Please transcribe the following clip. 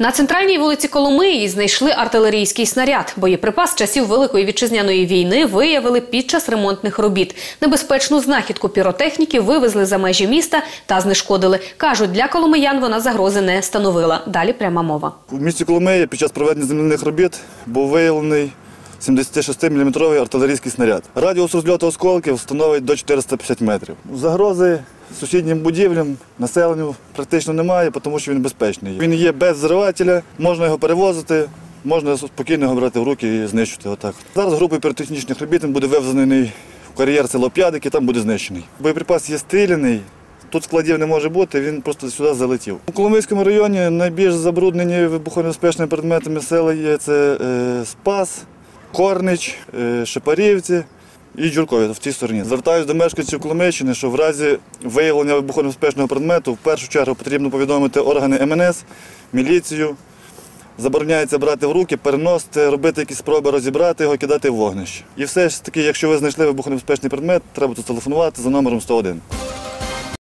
На центральній вулиці Коломиї знайшли артилерійський снаряд. Боєприпас часів Великої вітчизняної війни виявили під час ремонтних робіт. Небезпечну знахідку піротехніки вивезли за межі міста та знешкодили. Кажуть, для коломиян вона загрози не становила. Далі пряма мова. У місті Коломиї під час проведення земляних робіт був виявлений 76-мм артилерійський снаряд. Радіус розльоту осколків становить до 450 метрів. Загрози сусіднім будівлям, населенню практично немає, тому що він безпечний. Він є без зривателя, можна його перевозити, можна спокійно його брати в руки і знищити. Отак. Зараз групою піротехнічних робіт буде вивезений в кар'єр село П'ядик і там буде знищений. Боєприпас є стріляний. Тут складів не може бути, він просто сюди залетів. У Коломийському районі найбільш забруднені вибухонебезпечними предметами села є це е, Спас, Корнич, е, Шепарівці і Джуркові в цій стороні. Звертаюся до мешканців Коломийщини, що в разі виявлення вибухонебезпечного предмету в першу чергу потрібно повідомити органи МНС, міліцію. Забороняється брати в руки, переносити, робити якісь спроби розібрати його, кидати в вогнище. І все ж таки, якщо ви знайшли вибухонебезпечний предмет, треба тут телефонувати за номером 101.